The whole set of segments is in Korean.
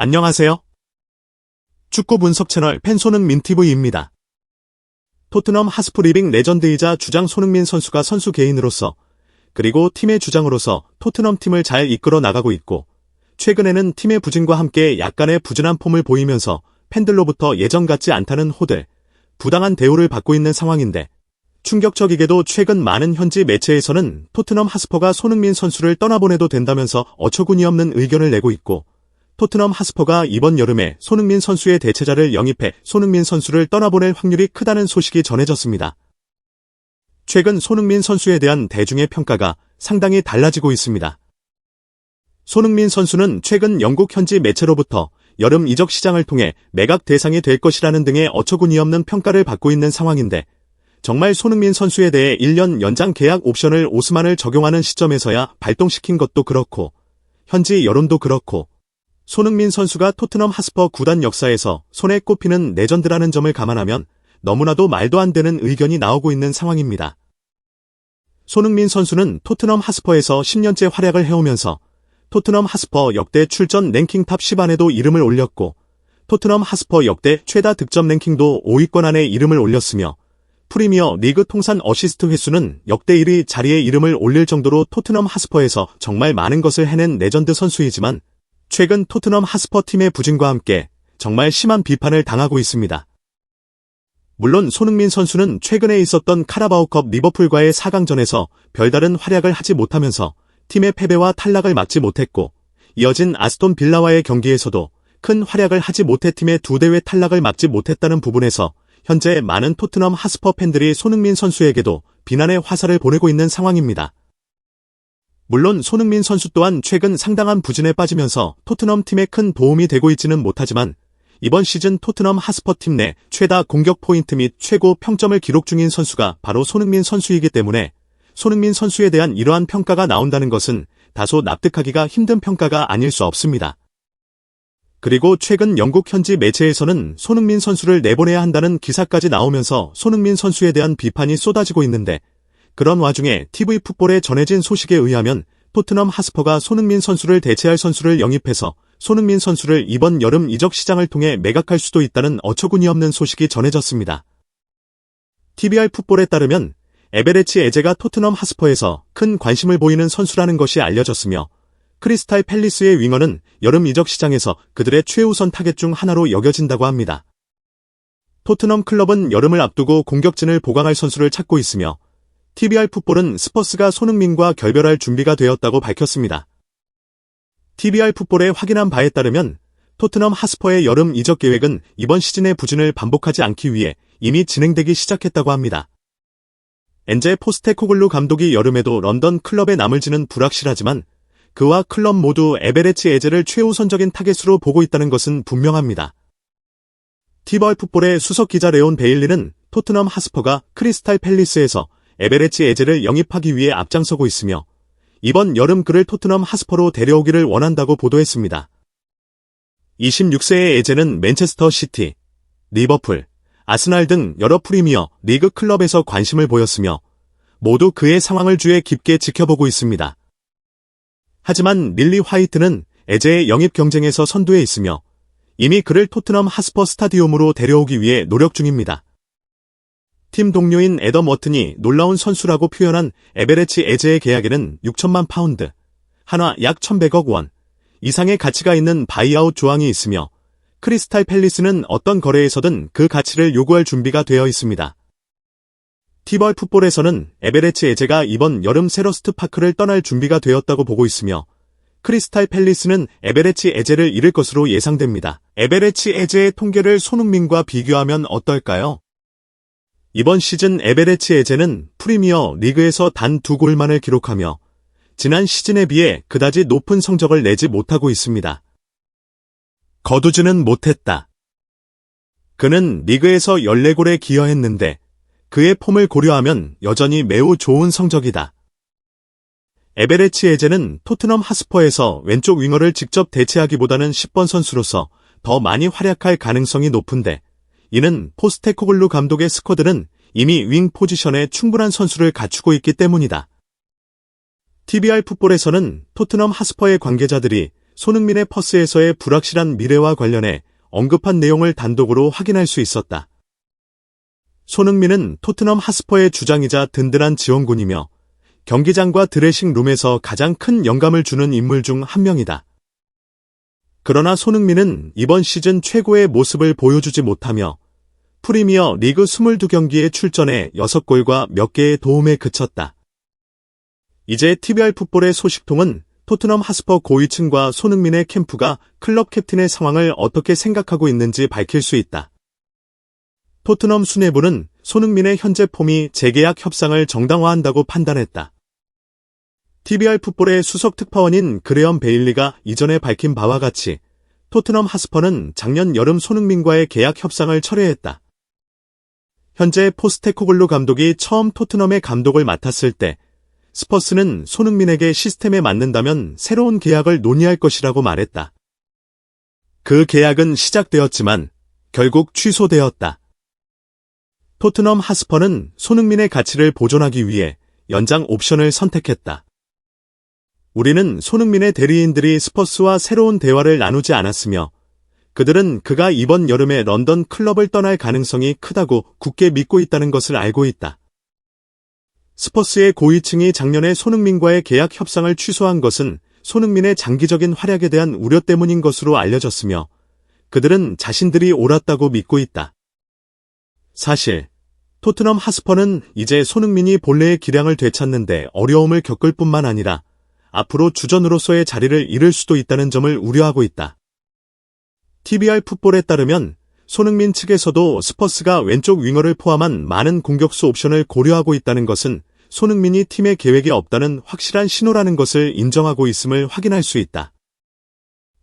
안녕하세요. 축구 분석 채널 팬손흥민 TV입니다. 토트넘 하스프 리빙 레전드이자 주장 손흥민 선수가 선수 개인으로서 그리고 팀의 주장으로서 토트넘 팀을 잘 이끌어 나가고 있고 최근에는 팀의 부진과 함께 약간의 부진한 폼을 보이면서 팬들로부터 예전 같지 않다는 호들, 부당한 대우를 받고 있는 상황인데 충격적이게도 최근 많은 현지 매체에서는 토트넘 하스퍼가 손흥민 선수를 떠나보내도 된다면서 어처구니 없는 의견을 내고 있고 토트넘 하스퍼가 이번 여름에 손흥민 선수의 대체자를 영입해 손흥민 선수를 떠나보낼 확률이 크다는 소식이 전해졌습니다. 최근 손흥민 선수에 대한 대중의 평가가 상당히 달라지고 있습니다. 손흥민 선수는 최근 영국 현지 매체로부터 여름 이적 시장을 통해 매각 대상이 될 것이라는 등의 어처구니 없는 평가를 받고 있는 상황인데 정말 손흥민 선수에 대해 1년 연장 계약 옵션을 오스만을 적용하는 시점에서야 발동시킨 것도 그렇고 현지 여론도 그렇고 손흥민 선수가 토트넘 하스퍼 구단 역사에서 손에 꼽히는 레전드라는 점을 감안하면 너무나도 말도 안 되는 의견이 나오고 있는 상황입니다. 손흥민 선수는 토트넘 하스퍼에서 10년째 활약을 해오면서 토트넘 하스퍼 역대 출전 랭킹 탑 10 안에도 이름을 올렸고 토트넘 하스퍼 역대 최다 득점 랭킹도 5위권 안에 이름을 올렸으며 프리미어 리그 통산 어시스트 횟수는 역대 1위 자리에 이름을 올릴 정도로 토트넘 하스퍼에서 정말 많은 것을 해낸 레전드 선수이지만 최근 토트넘 하스퍼 팀의 부진과 함께 정말 심한 비판을 당하고 있습니다. 물론 손흥민 선수는 최근에 있었던 카라바오컵 리버풀과의 4강전에서 별다른 활약을 하지 못하면서 팀의 패배와 탈락을 막지 못했고 이어진 아스톤 빌라와의 경기에서도 큰 활약을 하지 못해 팀의 두 대회 탈락을 막지 못했다는 부분에서 현재 많은 토트넘 하스퍼 팬들이 손흥민 선수에게도 비난의 화살을 보내고 있는 상황입니다. 물론 손흥민 선수 또한 최근 상당한 부진에 빠지면서 토트넘 팀에 큰 도움이 되고 있지는 못하지만 이번 시즌 토트넘 하스퍼 팀 내 최다 공격 포인트 및 최고 평점을 기록 중인 선수가 바로 손흥민 선수이기 때문에 손흥민 선수에 대한 이러한 평가가 나온다는 것은 다소 납득하기가 힘든 평가가 아닐 수 없습니다. 그리고 최근 영국 현지 매체에서는 손흥민 선수를 내보내야 한다는 기사까지 나오면서 손흥민 선수에 대한 비판이 쏟아지고 있는데 그런 와중에 TV 풋볼에 전해진 소식에 의하면 토트넘 하스퍼가 손흥민 선수를 대체할 선수를 영입해서 손흥민 선수를 이번 여름 이적 시장을 통해 매각할 수도 있다는 어처구니 없는 소식이 전해졌습니다. TBR 풋볼에 따르면 에베레치 에제가 토트넘 하스퍼에서 큰 관심을 보이는 선수라는 것이 알려졌으며 크리스탈 팰리스의 윙어는 여름 이적 시장에서 그들의 최우선 타겟 중 하나로 여겨진다고 합니다. 토트넘 클럽은 여름을 앞두고 공격진을 보강할 선수를 찾고 있으며 TBR 풋볼은 스퍼스가 손흥민과 결별할 준비가 되었다고 밝혔습니다. TBR 풋볼에 확인한 바에 따르면 토트넘 하스퍼의 여름 이적 계획은 이번 시즌의 부진을 반복하지 않기 위해 이미 진행되기 시작했다고 합니다. 엔제 포스테코글루 감독이 여름에도 런던 클럽에 남을 지는 불확실하지만 그와 클럽 모두 에베레치 에제를 최우선적인 타겟으로 보고 있다는 것은 분명합니다. 티벌 풋볼의 수석 기자 레온 베일리는 토트넘 하스퍼가 크리스탈 팰리스에서 에베레치 에제를 영입하기 위해 앞장서고 있으며 이번 여름 그를 토트넘 하스퍼로 데려오기를 원한다고 보도했습니다. 26세의 에제는 맨체스터 시티, 리버풀, 아스날 등 여러 프리미어 리그 클럽에서 관심을 보였으며 모두 그의 상황을 주에 깊게 지켜보고 있습니다. 하지만 릴리 화이트는 에제의 영입 경쟁에서 선두에 있으며 이미 그를 토트넘 하스퍼 스타디움으로 데려오기 위해 노력 중입니다. 팀 동료인 에덤 워튼이 놀라운 선수라고 표현한 에베레치 에제의 계약에는 6천만 파운드, 한화 약 1,100억 원 이상의 가치가 있는 바이아웃 조항이 있으며 크리스탈 팰리스는 어떤 거래에서든 그 가치를 요구할 준비가 되어 있습니다. 티벌 풋볼에서는 에베레치 에제가 이번 여름 세러스트 파크를 떠날 준비가 되었다고 보고 있으며 크리스탈 팰리스는 에베레치 에제를 잃을 것으로 예상됩니다. 에베레치 에제의 통계를 손흥민과 비교하면 어떨까요? 이번 시즌 에베레치 에제는 프리미어 리그에서 단 두 골만을 기록하며 지난 시즌에 비해 그다지 높은 성적을 내지 못하고 있습니다. 거두지는 못했다. 그는 리그에서 14골에 기여했는데 그의 폼을 고려하면 여전히 매우 좋은 성적이다. 에베레치 에제는 토트넘 하스퍼에서 왼쪽 윙어를 직접 대체하기보다는 10번 선수로서 더 많이 활약할 가능성이 높은데 이는 포스테코글루 감독의 스쿼드는 이미 윙 포지션에 충분한 선수를 갖추고 있기 때문이다. TBR 풋볼에서는 토트넘 하스퍼의 관계자들이 손흥민의 퍼스에서의 불확실한 미래와 관련해 언급한 내용을 단독으로 확인할 수 있었다. 손흥민은 토트넘 하스퍼의 주장이자 든든한 지원군이며 경기장과 드레싱 룸에서 가장 큰 영감을 주는 인물 중 한 명이다. 그러나 손흥민은 이번 시즌 최고의 모습을 보여주지 못하며 프리미어 리그 22경기에 출전해 6골과 몇 개의 도움에 그쳤다. 이제 TBR 풋볼의 소식통은 토트넘 하스퍼 고위층과 손흥민의 캠프가 클럽 캡틴의 상황을 어떻게 생각하고 있는지 밝힐 수 있다. 토트넘 수뇌부는 손흥민의 현재 폼이 재계약 협상을 정당화한다고 판단했다. TBR 풋볼의 수석 특파원인 그레엄 베일리가 이전에 밝힌 바와 같이 토트넘 하스퍼는 작년 여름 손흥민과의 계약 협상을 철회했다. 현재 포스테코글루 감독이 처음 토트넘의 감독을 맡았을 때 스퍼스는 손흥민에게 시스템에 맞는다면 새로운 계약을 논의할 것이라고 말했다. 그 계약은 시작되었지만 결국 취소되었다. 토트넘 하스퍼는 손흥민의 가치를 보존하기 위해 연장 옵션을 선택했다. 우리는 손흥민의 대리인들이 스퍼스와 새로운 대화를 나누지 않았으며 그들은 그가 이번 여름에 런던 클럽을 떠날 가능성이 크다고 굳게 믿고 있다는 것을 알고 있다. 스퍼스의 고위층이 작년에 손흥민과의 계약 협상을 취소한 것은 손흥민의 장기적인 활약에 대한 우려 때문인 것으로 알려졌으며 그들은 자신들이 옳았다고 믿고 있다. 사실 토트넘 하스퍼는 이제 손흥민이 본래의 기량을 되찾는데 어려움을 겪을 뿐만 아니라 앞으로 주전으로서의 자리를 잃을 수도 있다는 점을 우려하고 있다. TBR 풋볼에 따르면 손흥민 측에서도 스퍼스가 왼쪽 윙어를 포함한 많은 공격수 옵션을 고려하고 있다는 것은 손흥민이 팀의 계획에 없다는 확실한 신호라는 것을 인정하고 있음을 확인할 수 있다.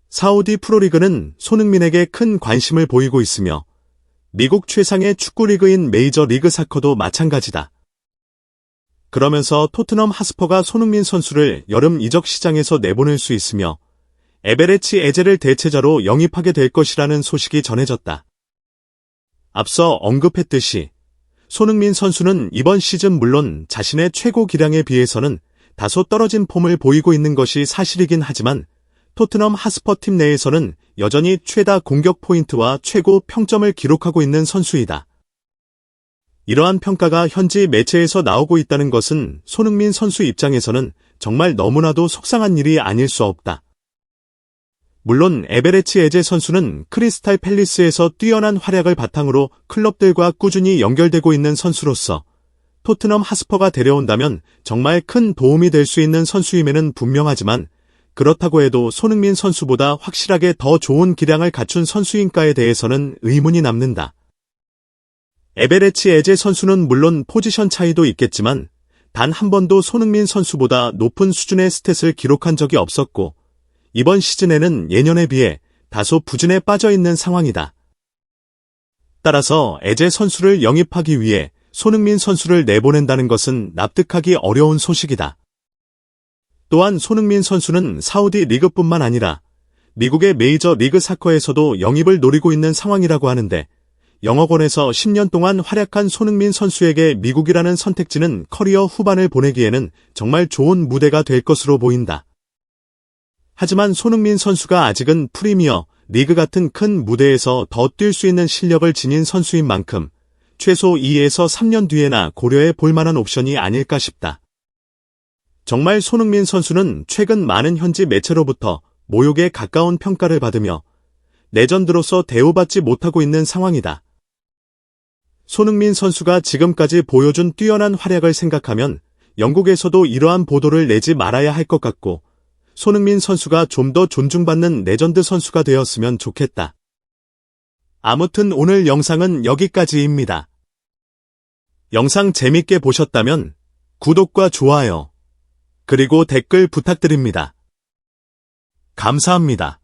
사우디 프로리그는 손흥민에게 큰 관심을 보이고 있으며 미국 최상의 축구 리그인 메이저 리그 사커도 마찬가지다. 그러면서 토트넘 하스퍼가 손흥민 선수를 여름 이적 시장에서 내보낼 수 있으며 에베레치 에제를 대체자로 영입하게 될 것이라는 소식이 전해졌다. 앞서 언급했듯이 손흥민 선수는 이번 시즌 물론 자신의 최고 기량에 비해서는 다소 떨어진 폼을 보이고 있는 것이 사실이긴 하지만 토트넘 하스퍼 팀 내에서는 여전히 최다 공격 포인트와 최고 평점을 기록하고 있는 선수이다. 이러한 평가가 현지 매체에서 나오고 있다는 것은 손흥민 선수 입장에서는 정말 너무나도 속상한 일이 아닐 수 없다. 물론 에베레치 에제 선수는 크리스탈 팰리스에서 뛰어난 활약을 바탕으로 클럽들과 꾸준히 연결되고 있는 선수로서 토트넘 하스퍼가 데려온다면 정말 큰 도움이 될 수 있는 선수임에는 분명하지만 그렇다고 해도 손흥민 선수보다 확실하게 더 좋은 기량을 갖춘 선수인가에 대해서는 의문이 남는다. 에베레치 에제 선수는 물론 포지션 차이도 있겠지만 단 한 번도 손흥민 선수보다 높은 수준의 스탯을 기록한 적이 없었고 이번 시즌에는 예년에 비해 다소 부진에 빠져 있는 상황이다. 따라서 에제 선수를 영입하기 위해 손흥민 선수를 내보낸다는 것은 납득하기 어려운 소식이다. 또한 손흥민 선수는 사우디 리그뿐만 아니라 미국의 메이저 리그 사커에서도 영입을 노리고 있는 상황이라고 하는데 영어권에서 10년 동안 활약한 손흥민 선수에게 미국이라는 선택지는 커리어 후반을 보내기에는 정말 좋은 무대가 될 것으로 보인다. 하지만 손흥민 선수가 아직은 프리미어, 리그 같은 큰 무대에서 더 뛸 수 있는 실력을 지닌 선수인 만큼 최소 2에서 3년 뒤에나 고려해 볼 만한 옵션이 아닐까 싶다. 정말 손흥민 선수는 최근 많은 현지 매체로부터 모욕에 가까운 평가를 받으며 레전드로서 대우받지 못하고 있는 상황이다. 손흥민 선수가 지금까지 보여준 뛰어난 활약을 생각하면 영국에서도 이러한 보도를 내지 말아야 할 것 같고 손흥민 선수가 좀 더 존중받는 레전드 선수가 되었으면 좋겠다. 아무튼 오늘 영상은 여기까지입니다. 영상 재밌게 보셨다면 구독과 좋아요, 그리고 댓글 부탁드립니다. 감사합니다.